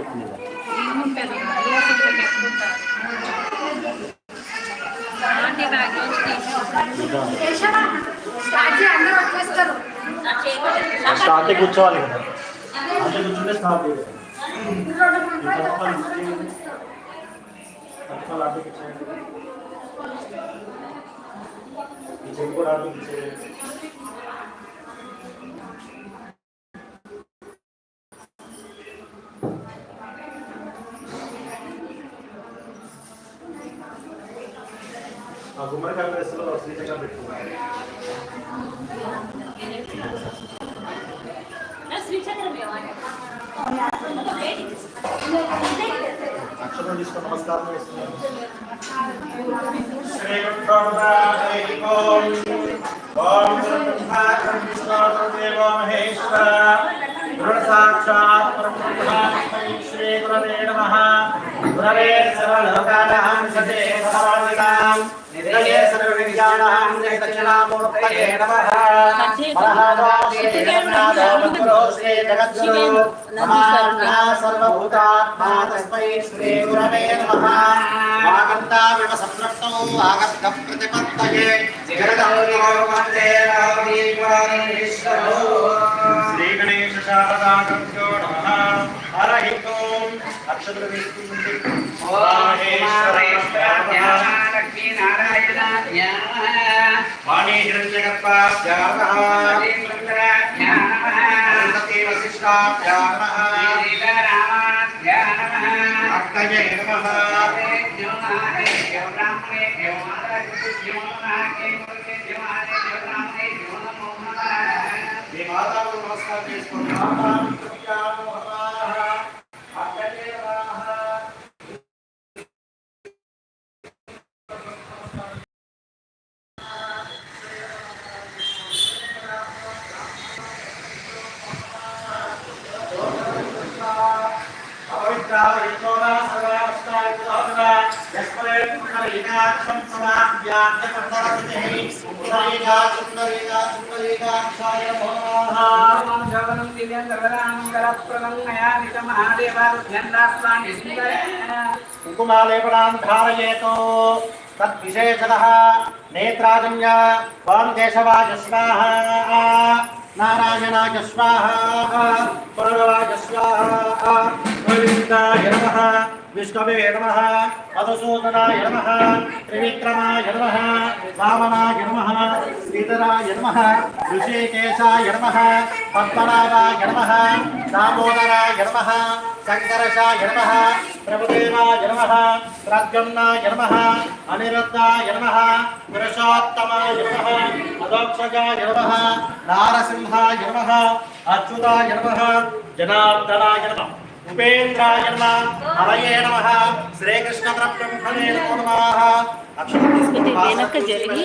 Gracias. Start కూర్చోవాలి కదా. అంటే కూర్చుంటే స్టార్ట్ చేయాలి. ఈ చెయ్యి కూడా ఆ గుమ్మడికాయ ప్లేస్లో శ్రీచక్రం పెట్టుకున్నాను అక్షరం తీసుకొని నమస్కారం చేస్తున్నాను. శ్రీ ఓం మహేశ్వర దృఢ సాక్షాత్ శ్రీ గురవే గురవే సర్వలోకానాం సతే సర్వాణినాం నిధయే సర్వవిద్యానాం జయ దక్షిణామూర్తయే నమః మహాదా శ్రీ జగన్నాథ మధురో శ్రీ జగద్గురు. మహాజ్ఞా సర్వభూతాత్మా తస్మై శ్రీ గురవే నమః. వాగంతామివ సంరక్తం ఆగస్త ప్రతిపత్తయే. జగదౌర్యో వందే రామీశ్వరో అక్షతులు వేసుకుంటుంది వాణీ హిరణ్యగర్భాభ్యామః కుంకుమాలేపనాం ధారయేతో తద్విశేషణः నేత్రాజన్య వాం కేశవాయ స్వాహ నారాయణాయ స్వాహ ప్రణవాయ స్వాహ గోవిందాయ నమః విష్ణవే నమ మధుసూదనాయ నమ త్రివిక్రమాయ నమ వామనాయ నమ శ్రీధరాయ నమ ఋషికేశాయ నమ పద్మనాభాయ నమ దామోదరాయ నమ శంకరశాయ నమ ప్రభుదేవాయ నమ ప్రద్యుమ్నాయ నమ అనిరుద్ధాయ నమ పురుషోత్తమాయ నమ అదోక్షజాయ నమ నారసింహాయ నమ అచ్యుతాయ నమ జనార్దనాయ నమ. ఉపేంద్రాయ నమః హరయే నమః శ్రీకృష్ణ పరబ్రహ్మణే నమో వెనక జరిగి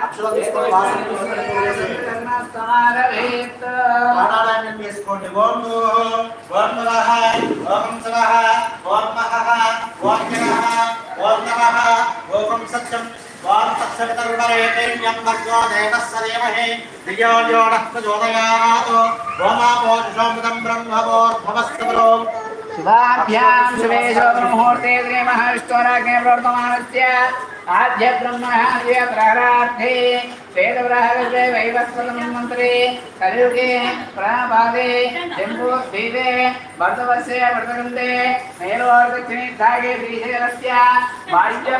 అక్షరం తీసుకొని వాసన ప్రాణాయామం చేసుకోండి ఓం నమః ఓం నమః ఓం శివః ఓం మహః ఓం జనః ఓం నమః ఓం సత్యం वात्सक्षरितर्वरेतेन्यम्बर्योदेवस्सदेमहे धियो यो नः प्रचोदयात् होमापोषोमृतं ब्रह्मवोर्भवस्तपरोम् నః ప్రచోదయాత్ ఓమాపోషోమృతం బ్రహ్మవోర్భవస్తమరో శుభాభ్యాం శుభేశో బ్రహ్మూర్తే శ్రీ మహావిష్ణురాజ్ఞే ప్రవర్తమానస్య ఆద్య బ్రహ్మణ్య ప్రారార్థే వేదవ్రాహే వైవస్వతం మంత్రే కలియుగే ప్రాపాదే జంబూద్వీపే భర్తవస్య భర్తగంధే మేలోర్దక్షిణీర్థాగే శ్రీశైలస్య వాణిజ్య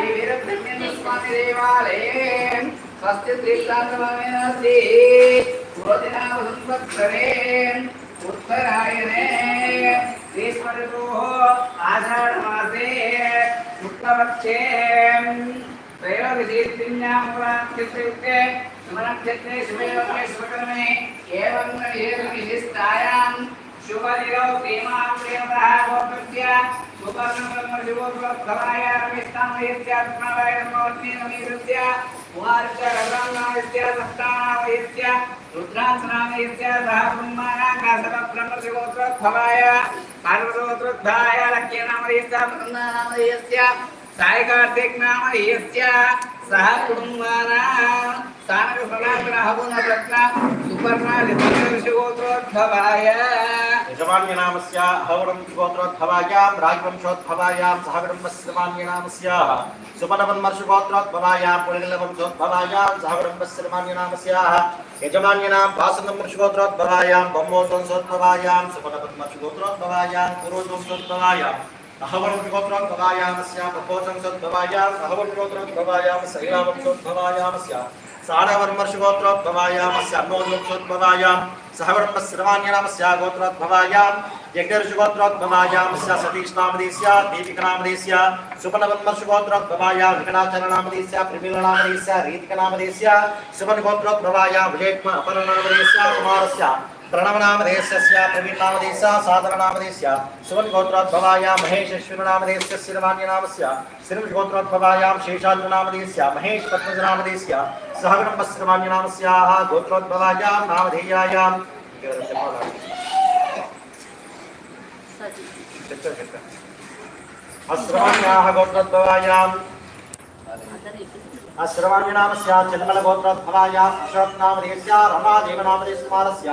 श्रीवीरब्रह्मेन्द्रस्वामिदेवालये स्वस्ति त्रिकान्तमस्ति पूर्वदिनावसंवत्सरे उत्तरायणे। श्रीस्वरूपोः आषाढमासे शुक्लपक्षे त्रयोविधीर्तिन्यामुक्ते सुमनक्षत्रे शुभयोगे शुभकर्मे एवं एवं विशिष्टायां शुभदिनौ प्रेमा प्रेमतः गोपत्या సాయి కార్తీక్ నామ సహ కుటుంబానా यजमान्यनामस्याहवणंशुगोत्रोद्भवायां राजवंशोद्भवायां सहगडम्बस्यमान्यनामस्याः सुमनवन्मर्षुगोत्रोद्भवायां पुनर्लवंशोद्भवायां सहगडम्बस्यमान्यनामस्याः यजमान्यनां, भासनमर्षुगोत्रोद्भवायां ब्रह्मोद्वंशोद्भवायां सुमनवन्मर्षुगोत्रोद्भवायां पुरोद्वंशोद्भवायां अहवणंशुगोत्रोद्भवायां स्या प्रपोजंशोद्भवायां सहवणोत्रोद्भवायां सहिरावंशोद्भवायां स्या सदाग्रहगुण रत्न सुपर्ण शिवोत्तरोद्भवाय यजमान्यनामस्य हवणं गोत्रोद्भवायां राजवंशोद्भवायां सहकुटुम्बस्यमान्यनामस्याः सुपनवन्मर्षगोत्रोद्भवायां पुलिलवंशोद्भवायां सहकुटुम्बस्यमान्यनामस्याः यजमान्यनां पासनमर्षगोत्रोद्भवायां ब्रह्मोद्वंशोद्भवायां सुपनवन्मर्षगोत्रोद्भवायां पुरोद्वंशोद्भवायां अहवंशगोत्रोद्भवायामस्य प्रपोचंशोद्भवायां अहवंशगोत्रोद्भवायां सैलावंशोद्भवायामस्य सारवर्मर्षगोत्रोद्भवायामस्य अन्नोद्वंशोद्भवायां सहवर्मस्रवाण्यनामस्य गोत्रोद्भवायां यज्ञर्षगोत्रोद्भवायामस्य सतीशनामदेस्य दीपिकनामदेस्य सुपनवन्मर्षगोत्रोद्भवायां विकटाचलनामदेस्य प्रमीलनामदेस्य रीतिकनामदेस्य सुपनगोत्रोद्भवायां विजयकुमार अपरनामदेस्य कुमारस्य प्रणवनामदेशस्य प्रवीणनामदेश साधननामदेश सुवन्गोत्रोद्भवायां महेशश्विनामदेशस्य श्रीमान्यनामस्य श्रीमगोत्रोद्भवायां शेषाद्रनामदेश महेशपद्मजनामदेशस्य सहगणपस्त्रमान्यनामस्याः गोत्रोद्भवायां, नामधेयायां। अस्रवाण्याः गोत्रोद्भवायाम् अस्रवाण्यनामस्या चिन्मलगोत्रोद्भवायां अक्षरत्नामदेश्या रमादेवनामदेशकुमारस्य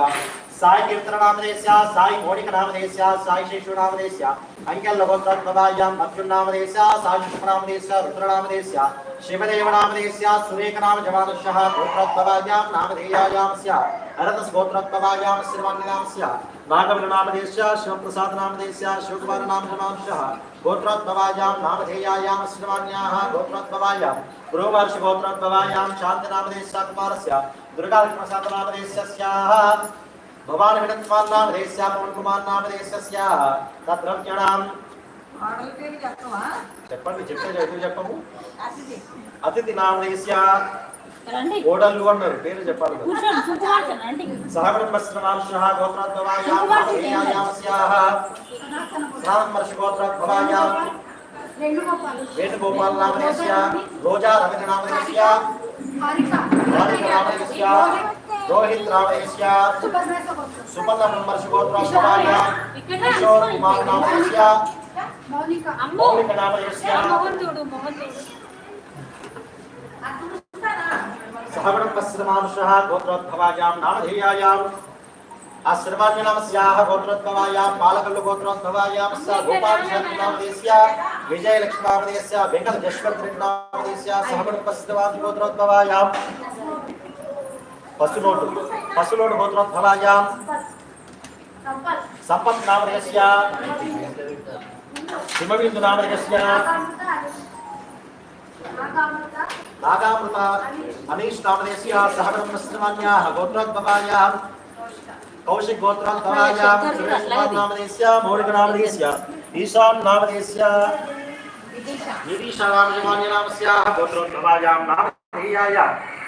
साई कीर्तननामदेश्या साई मौलिकनामदेश्या साई शिशुनामदेश्या अङ्कल्लभोत्तत्पदायाम् अर्जुन्नामदेश्या साई शिशुनामदेश्या रुद्रनामदेश्या शिवदेवनामदेश्या सुरेकनाम जमानुषः गोत्रोत्पदायां नामधेयायां स्यात् हरतस्गोत्रोत्पदायां श्रीमान्यनां स्यात् नागवरनामदेश्या शिवप्रसादनामदेश्या शिवकुमारनामजमांशः गोत्रोत्पदायां नामधेयायां श्रीमान्याः गोत्रोत्पदायां गुरुवर्षगोत्रोत्पदायां शान्तिनामदेश्या कुमारस्य दुर्गालक्ष्मसादनामदेश्यस्याः स्याः भवानगणत्वान्नामधेयस्य पवनकुमारनामधेयस्य स्याः तद्रव्यणां ఆడల పేరు చెప్పవా చెప్పండి చెప్పేది ఎందుకు చెప్పము అతిథి నామధేయస్య రండి ఓడలు అన్నారు పేరు చెప్పాలి కదా. కూర్చోండి కూర్చోండి రండి సహకుటుంబశ్రమాంశः గోత్రోద్భవాయాం నామధేయాయామస్యాः శ్రావణవర్షగోత్రోద్భవాయాం వేణుగోపాల నామధేయస్య రోజా రవినామధేయస్య రాధిక నామధేయస్య रोहित रावेशिया सुपर्णा नंबर ब्रह्मर्षिगोत्र समाजा किशोर कुमार नामस्य मौनिक नामस्य सहब्रह्मस्यमानुषः गोत्रोद्भवायां नामधेयायाम् आश्रमार्जुनामस्याः गोत्रोद्भवायां पालकल्लुगोत्रोद्भवायां स गोपालशनामदेश्य पशुलोट पशुलोट गोत्र फलाजाम संपत् नामरकस्य हिमबिंदु नामरकस्य नागामृता अनीश नामरकस्य सहब्रह्मस्त्रमान्याः गोत्रात्मकायाः कौशिक गोत्रात्मकायाः श्रीस्मात् नामरकस्य मौलिक नामरकस्य ईशान नामरकस्य विदिशा नामजमान्य नामस्याः गोत्रात्मकायां नामधेयायाः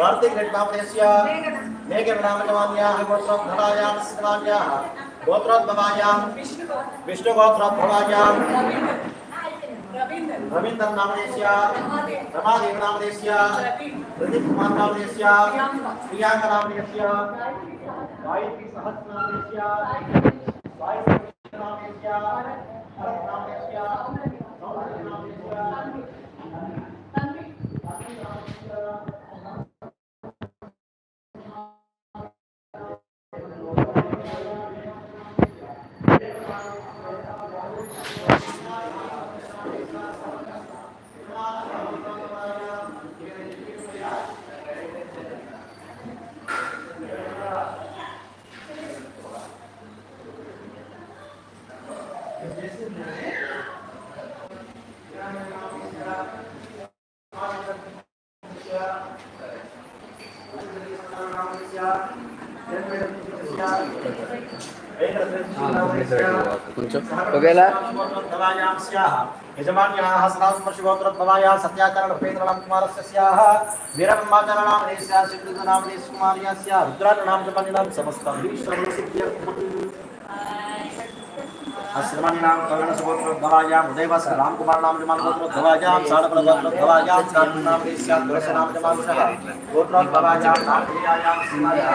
वार्तिकघटनाप्रेस्य मेघविनामजमान्याः गोत्रोद्भवायां सिद्धवान्याः गोत्रोद्भवायां विष्णुगोत्रोद्भवायां रविंदर नामदेश्या रमादेव नामदेश्या प्रदीप कुमार नाम देशिया प्रिया का नाम देशिया भाई की प्रियांका नाम देशिया सहस्र की नाम देशिया वगैरह। यजमान्याः स्नास्पर्शगोत्रद्भवायाः सत्याकरणभेदनां कुमारस्य स्याः। वीरब्रह्माचरणां रेस्याः श्रीकृतनां रेशकुमार्याः स्याः रुद्राणां च मणिनां समस्तं अश्रमणीनां कविणसुगोत्रद्भवायां हृदयवस्य रामकुमारनां जमानगोत्रद्भवायां साडफलगोत्रद्भवायां चारुणां रेस्यां दुरसनां जमांशः गोत्रद्भवायां नामधेयायां सीमायां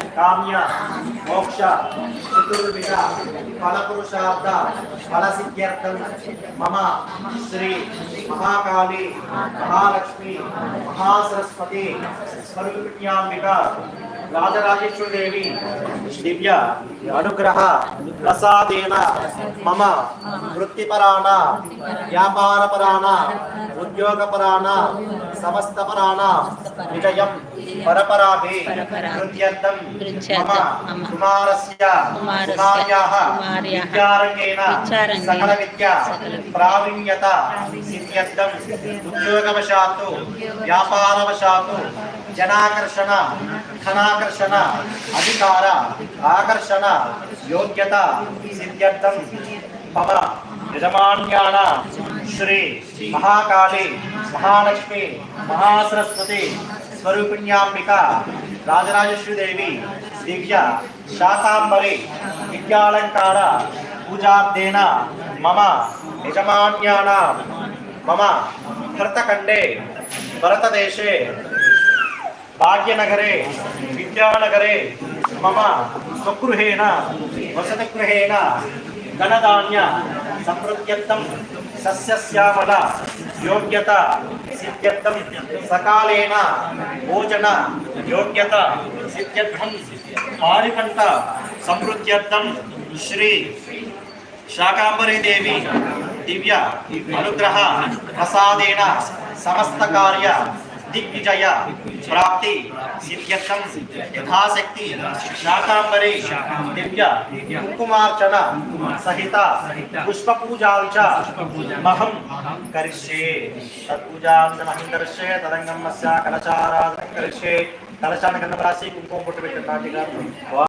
కామ్య మోక్ష చతుర్విధ ఫలపురుషార్థ ఫలసిద్ధ్యర్థం మమ శ్రీ మహాకాళి మహాలక్ష్మి మహాసరస్వతి స్వరూపిణ్యాంబిక రాజరాజేశ్వరదేవి దివ్య అనుగ్రహ ప్రసాదేన మమ వృత్తిపరాణ వ్యాపారపరాణ ఉద్యోగపరాణ సమస్తపరాణ విజయం. పరపరాభి కృత్యర్థం మమ కుమారస్య కుమార్యాః విద్యారంగేణ సకల విద్య ప్రావీణ్యత సిద్ధ్యర్థం ఉద్యోగవశాత్తు వ్యాపారవశాత్తు జనాకర్షణ ధనాకర్షణ అధికార ఆకర్షణ యోగ్యత సిద్ధ్యర్థం మమ యజమాన్యాన శ్రీ మహాకాళి మహాలక్ష్మి మహాసరస్వతి స్వరూపిణ్యాంబిక రాజరాజేశ్వరీదేవి దివ్య శాకాంబరి విద్యాలంకార పూజార్థేన మమ యజమాన్యాన మమ భరతఖండే భరతదేశే భాగ్యనగరే విద్యానగరే మమ స్వగృహేణ వసతిగృహేణ ధనధాన్య సమృద్ధ్యర్థం సస్యశ్యామల యోగ్యత సిద్ధ్యర్థం సకాలేన భోజన యోగ్యత సిద్ధ్యర్థం పారికంఠ సమృద్ధ్యర్థం శ్రీ శాకాంబరీదేవి దివ్య అనుగ్రహ ప్రసాదేన సమస్త కార్య दिग्विजय, प्राप्ति सिद्ध्यर्थम यथाशक्ति, शाकाम्बरी, दिव्य कुंकुमार्चना सहिता पुष्प पूजा महम करिष्ये। तत्पूजा महिंदर्शे तदंगम कलशाराधन करिष्ये। कलशान कन्नराशि कुंकुम पुट्टिबिट्टाटिगार